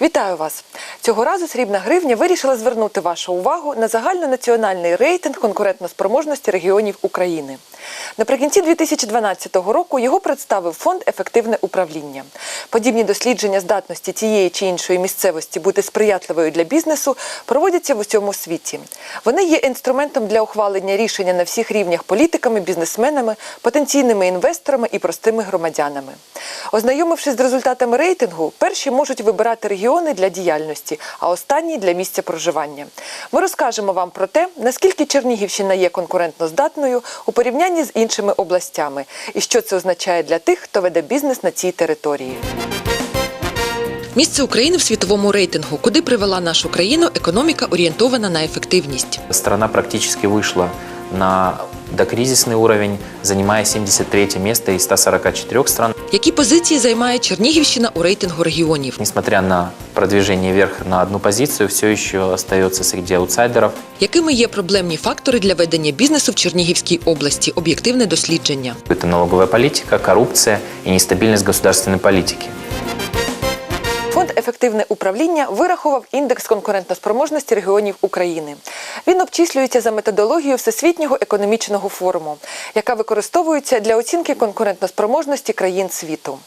Вітаю вас! Цього разу срібна гривня вирішила звернути вашу увагу на загальнонаціональний рейтинг конкурентноспроможності регіонів України. Наприкінці 2012 року його представив фонд Ефективне управління. Подібні дослідження здатності тієї чи іншої місцевості бути сприятливою для бізнесу проводяться в усьому світі. Вони є інструментом для ухвалення рішення на всіх рівнях політиками, бізнесменами, потенційними інвесторами і простими громадянами. Ознайомившись з результатами рейтингу, перші можуть вибирати регіони для діяльності, а останні для місця проживання. Ми розкажемо вам про те, наскільки Чернігівщина є конкурентно здатною у порівнянні з іншими областями, і що це означає для тих, хто веде бізнес на цій території. Місце України в світовому рейтингу, куди привела нашу країну економіка орієнтована на ефективність. Страна практически вийшла на докризисный уровень, занимая 73 место из 144 стран. Які позиції займає Чернігівщина у рейтингу регіонів? Несмотря на продвижение вверх на одну позицию, все еще остается среди аутсайдеров. Якими є проблемні фактори для ведення бізнесу в Чернігівській області? Об'єктивне дослідження. Это налоговая политика, коррупция и нестабильность государственной политики. Фонд ефективне управління вирахував індекс конкурентоспроможності регіонів України. Він обчислюється за методологією Всесвітнього економічного форуму, яка використовується для оцінки конкурентоспроможності країн світу.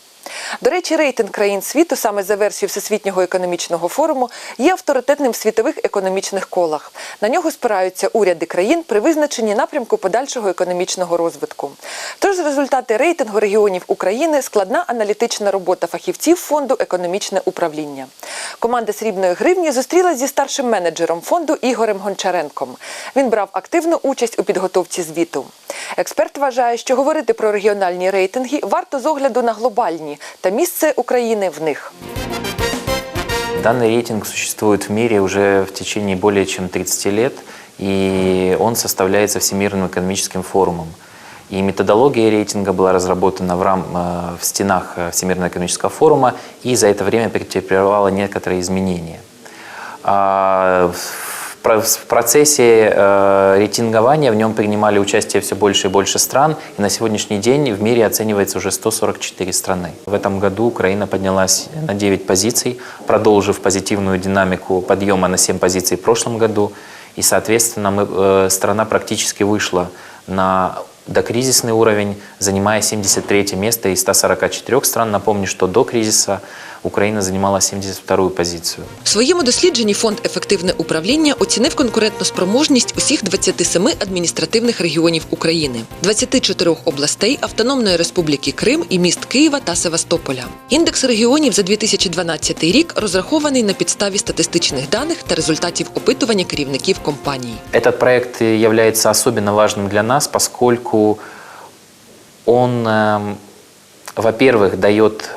До речі, рейтинг країн світу саме за версією Всесвітнього економічного форуму є авторитетним в світових економічних колах. На нього спираються уряди країн при визначенні напрямку подальшого економічного розвитку. Тож результати рейтингу регіонів України складна аналітична робота фахівців фонду економічне управління. Команда срібної гривні зустрілася зі старшим менеджером фонду Ігорем Гончаренком. Він брав активну участь у підготовці звіту. Експерт вважає, що говорити про регіональні рейтинги варто з огляду на глобальні та місце України в них. Данный рейтинг существует в мире уже в течение более чем 30 лет, и он составляется Всемирным экономическим форумом. И методология рейтинга была разработана в, рам, э, в стенах э, Всемирного экономического форума и за это время претерпевала некоторые изменения. А, В про- в процессе э, рейтингования в нем принимали участие все больше и больше стран, и на сегодняшний день в мире оценивается уже 144 страны. В этом году Украина поднялась на 9 позиций, продолжив позитивную динамику подъема на 7 позиций в прошлом году, и, соответственно, мы, э, страна практически вышла на докризисный уровень, занимая 73 место из 144 стран. Напомню, что до кризиса Украина занимала 72 позицию. В своєму дослідженні фонд ефективне управління оцінив конкурентну спроможність усіх 27 адміністративних регіонів України, 24 областей Автономної Республіки Крим і міст Києва та Севастополя. Індекс регіонів за 2012 рік розрахований на підставі статистичних даних та результатів опитування керівників компаній. Этот проект является особенно важным для нас, поскольку он, эм, во-первых, дает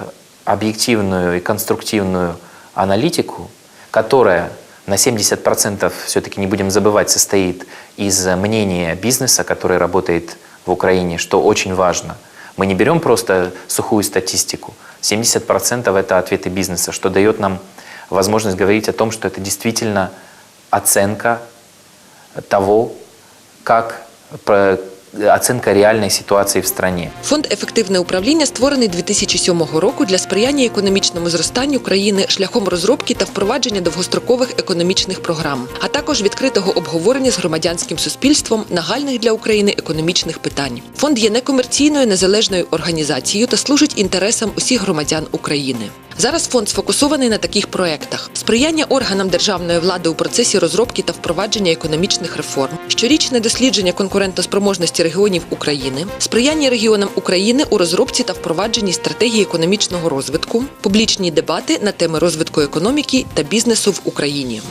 объективную и конструктивную аналитику, которая на 70% все-таки не будем забывать состоит из мнения бизнеса, который работает в Украине, что очень важно. Мы не берем просто сухую статистику. 70% это ответы бизнеса, что дает нам возможность говорить о том, что это действительно оценка того, как оценка реальной ситуации в стране. Фонд ефективне управління створений 2007 року для сприяння економічному зростанню країни шляхом розробки та впровадження довгострокових економічних програм, а також відкритого обговорення з громадянським суспільством нагальних для України економічних питань. Фонд є некомерційною незалежною організацією та служить інтересам усіх громадян України. Зараз фонд сфокусований на таких проектах: сприяння органам державної влади у процесі розробки та впровадження економічних реформ, щорічне дослідження конкурентоспроможності регіонів України, сприяння регіонам України у розробці та впровадженні стратегії економічного розвитку, публічні дебати на теми розвитку економіки та бізнесу в Україні.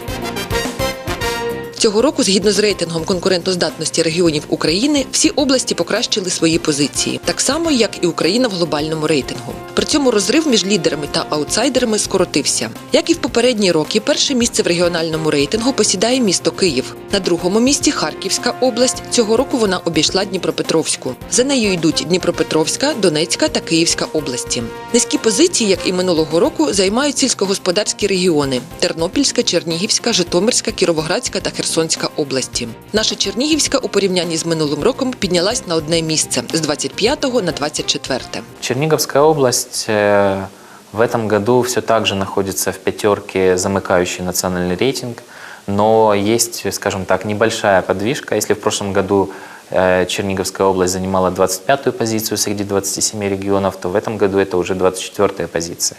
Цього року, згідно з рейтингом конкурентоздатності регіонів України, всі області покращили свої позиції, так само як і Україна в глобальному рейтингу. При цьому розрив між лідерами та аутсайдерами скоротився. Як і в попередні роки, перше місце в регіональному рейтингу посідає місто Київ. На другому місці Харківська область. Цього року вона обійшла Дніпропетровську. За нею йдуть Дніпропетровська, Донецька та Київська області. Низькі позиції, як і минулого року, займають сільськогосподарські регіони: Тернопільська, Чернігівська, Житомирська, Кіровоградська та Херсонська області. Наша Чернігівська у порівнянні з минулим роком піднялась на одне місце з 25 на 24. Черниговская область э, в этом году все так же находится в пятерке, замыкающей национальный рейтинг, но есть, скажем так, небольшая подвижка. Если в прошлом году э, Черниговская область занимала 25-ю позицию среди 27 регионов, то в этом году это уже 24-я позиция.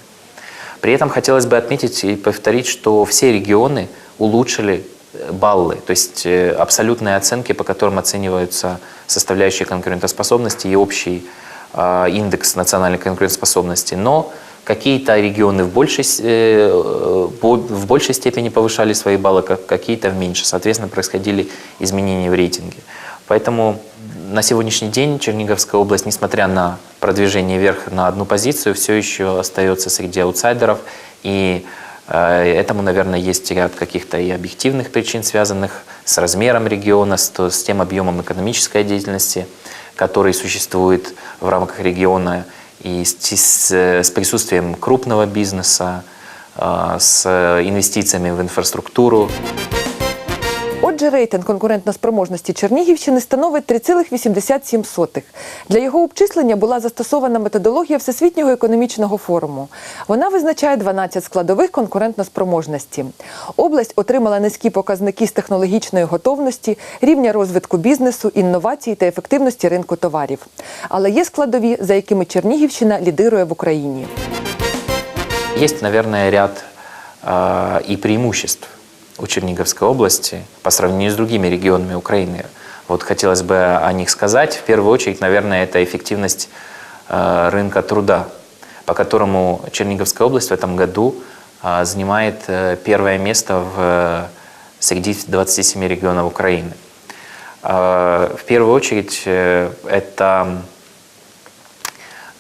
При этом хотелось бы отметить и повторить, что все регионы улучшили э, баллы, то есть э, абсолютные оценки, по которым оцениваются составляющие конкурентоспособности и общий э, индекс национальной конкурентоспособности. Но какие-то регионы в большей, э, в большей степени повышали свои баллы, как- какие-то в меньше. Соответственно, происходили изменения в рейтинге. Поэтому на сегодняшний день Черниговская область, несмотря на продвижение вверх на одну позицию, все еще остается среди аутсайдеров. И этому, наверное, есть ряд каких-то и объективных причин, связанных с размером региона, с, тем объемом экономической деятельности, который существует в рамках региона, и с присутствием крупного бизнеса, э, с инвестициями в инфраструктуру. Отже, рейтинг конкурентноспроможності Чернігівщини становить 3,87. Для його обчислення була застосована методологія Всесвітнього економічного форуму. Вона визначає 12 складових конкурентноспроможності. Область отримала низькі показники з технологічної готовності, рівня розвитку бізнесу, інновацій та ефективності ринку товарів. Але є складові, за якими Чернігівщина лідирує в Україні. Есть, наверное, ряд и преимуществ у Черниговской области по сравнению с другими регионами Украины. Вот хотелось бы о них сказать. В первую очередь, наверное, это эффективность э, рынка труда, по которому Черниговская область в этом году э, занимает э, первое место в, среди 27 регионов Украины. В первую очередь, это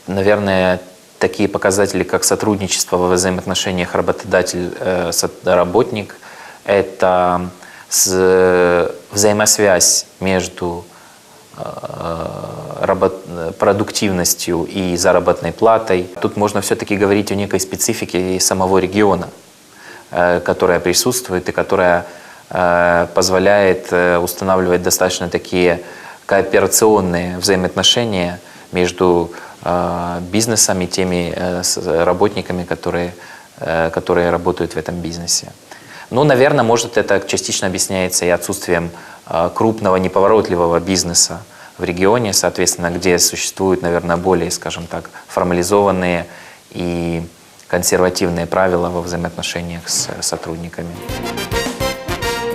наверное, такие показатели, как сотрудничество во взаимоотношениях работодатель-работник, это взаимосвязь между э, продуктивностью и заработной платой. Тут можно все-таки говорить о некой специфике самого региона, э, которая присутствует и которая э, позволяет устанавливать достаточно такие кооперационные взаимоотношения между бизнесом и теми работниками, которые, которые работают в этом бизнесе. Ну, наверное, может, это частично объясняется и отсутствием э, крупного неповоротливого бизнеса в регионе, соответственно, где существуют, наверное, более, скажем так, формализованные и консервативные правила во взаимоотношениях с сотрудниками.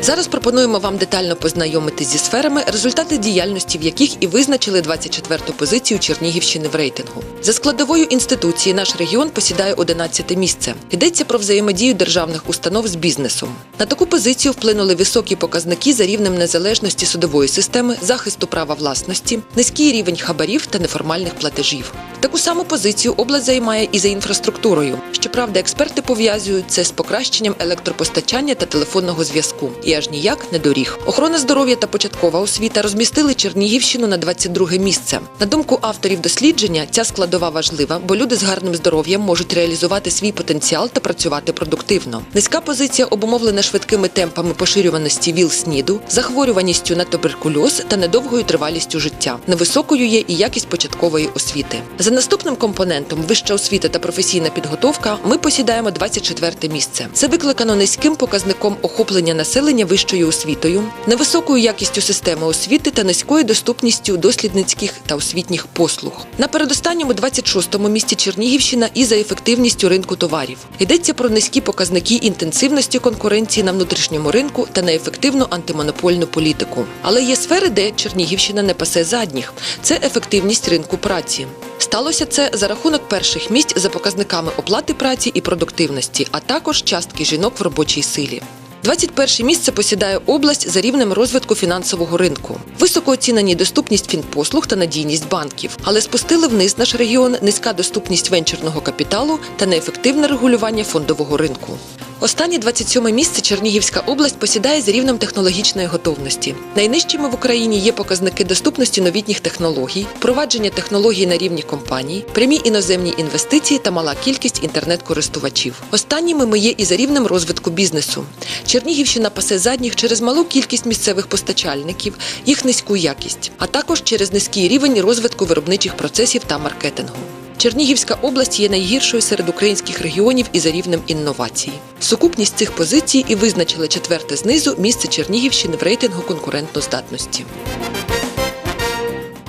Зараз пропонуємо вам детально познайомитись зі сферами, результати діяльності в яких і визначили 24-ту позицію Чернігівщини в рейтингу. За складовою інституції наш регіон посідає 11-те місце. Йдеться про взаємодію державних установ з бізнесом. На таку позицію вплинули високі показники за рівнем незалежності судової системи, захисту права власності, низький рівень хабарів та неформальних платежів. Таку саму позицію область займає і за інфраструктурою. Щоправда, експерти пов'язують це з покращенням електропостачання та телефонного зв'язку. І аж ніяк не доріг. Охорона здоров'я та початкова освіта розмістили Чернігівщину на 22 місце. На думку авторів дослідження, ця складова важлива, бо люди з гарним здоров'ям можуть реалізувати свій потенціал та працювати продуктивно. Низька позиція обумовлена швидкими темпами поширюваності ВІЛ-СНІДу, захворюваністю на туберкульоз та недовгою тривалістю життя. Невисокою є і якість початкової освіти. За наступним компонентом вища освіта та професійна підготовка ми посідаємо 24 місце. Це викликано низьким показником охоплення населення вищою освітою, невисокою якістю системи освіти та низькою доступністю дослідницьких та освітніх послуг. На передостанньому 26-му місці Чернігівщина і за ефективністю ринку товарів. Йдеться про низькі показники інтенсивності конкуренції на внутрішньому ринку та неефективну антимонопольну політику. Але є сфери, де Чернігівщина не пасе задніх. Це ефективність ринку праці. Сталося це за рахунок перших місць за показниками оплати праці і продуктивності, а також частки жінок в робочій силі. 21 місце посідає область за рівнем розвитку фінансового ринку. Високо оцінені доступність фінпослуг та надійність банків, але спустили вниз наш регіон низька доступність венчурного капіталу та неефективне регулювання фондового ринку. Останнє 27 місце Чернігівська область посідає за рівнем технологічної готовності. Найнижчими в Україні є показники доступності новітніх технологій, впровадження технологій на рівні компаній, прямі іноземні інвестиції та мала кількість інтернет-користувачів. Останніми ми є і за рівнем розвитку бізнесу. Чернігівщина пасе задніх через малу кількість місцевих постачальників, їх низьку якість, а також через низький рівень розвитку виробничих процесів та маркетингу. Чернігівська область є найгіршою серед українських регіонів і за рівнем інновацій. Сукупність цих позицій і визначила четверте знизу місце Чернігівщини в рейтингу конкурентноздатності.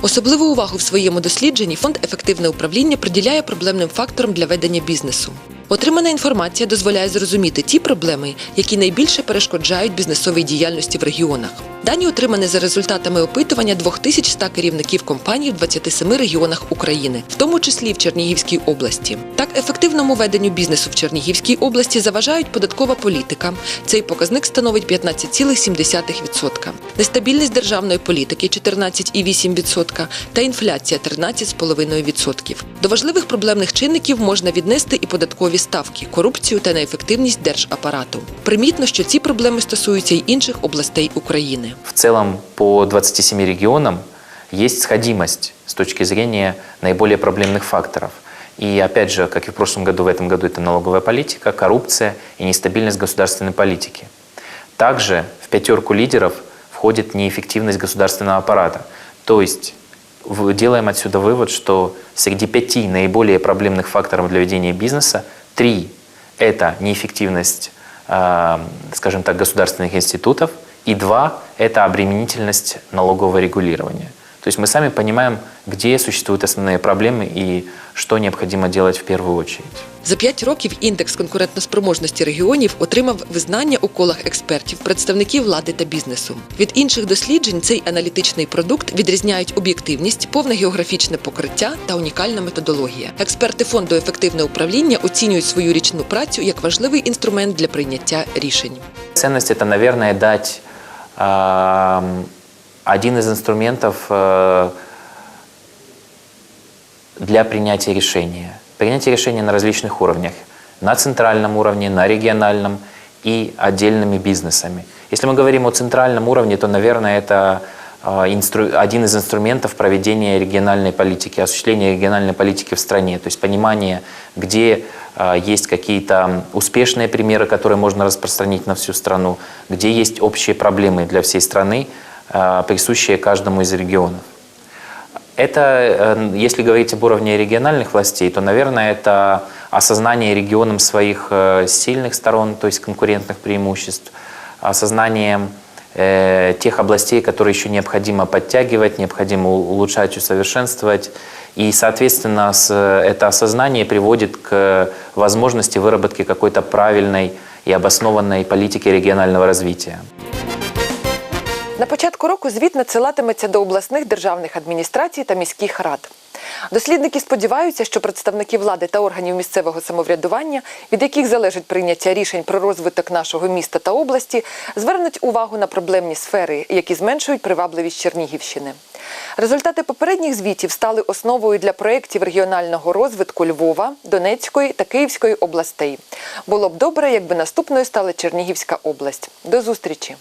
Особливу увагу в своєму дослідженні фонд ефективне управління приділяє проблемним факторам для ведення бізнесу. Отримана інформація дозволяє зрозуміти ті проблеми, які найбільше перешкоджають бізнесовій діяльності в регіонах. Дані отримані за результатами опитування 2100 керівників компаній в 27 регіонах України, в тому числі в Чернігівській області. Так, ефективному веденню бізнесу в Чернігівській області заважають податкова політика. Цей показник становить 15,7%, нестабільність державної політики 14,8% та інфляція 13,5%. До важливих проблемних чинників можна віднести і податкові ставки, корупцію та неефективність держапарату. Примітно, що ці проблеми стосуються й інших областей України. В целом по 27 регионам есть сходимость с точки зрения наиболее проблемных факторов. И опять же, как и в прошлом году, в этом году это налоговая политика, коррупция и нестабильность государственной политики. Также в пятерку лидеров входит неэффективность государственного аппарата. То есть в- делаем отсюда вывод, что среди пяти наиболее проблемных факторов для ведения бизнеса три – это неэффективность, э, скажем так, государственных институтов, и два – это обременительность налогового регулирования. То есть мы сами понимаем, где существуют основные проблемы и что необходимо делать в первую очередь. За п'ять років індекс конкурентноспроможності регіонів отримав визнання у колах експертів, представників влади та бізнесу. Від інших досліджень цей аналітичний продукт відрізняють об'єктивність, повне географічне покриття та унікальна методологія. Експерти фонду ефективне управління оцінюють свою річну працю як важливий інструмент для прийняття рішень. Ценность это, наверное, дать эм, один из инструментов э, для принятия решения. Принятие решения на различных уровнях. На центральном уровне, на региональном и отдельными бизнесами. Если мы говорим о центральном уровне, то, наверное, это инстру- один из инструментов проведения региональной политики, осуществления региональной политики в стране. То есть понимание, где э, есть какие-то успешные примеры, которые можно распространить на всю страну, где есть общие проблемы для всей страны, э, присущие каждому из регионов. Это, э, если говорить об уровне региональных властей, то, наверное, это осознание регионом своих э, сильных сторон, то есть конкурентных преимуществ, осознание э, тех областей, которые еще необходимо подтягивать, необходимо улучшать, усовершенствовать. И, соответственно, с- это осознание приводит к возможности выработки какой-то правильной и обоснованной политики регионального развития. На початку року звіт надсилатиметься до обласних державних адміністрацій та міських рад. Дослідники сподіваються, що представники влади та органів місцевого самоврядування, від яких залежить прийняття рішень про розвиток нашого міста та області, звернуть увагу на проблемні сфери, які зменшують привабливість Чернігівщини. Результати попередніх звітів стали основою для проєктів регіонального розвитку Львова, Донецької та Київської областей. Було б добре, якби наступною стала Чернігівська область. До зустрічі!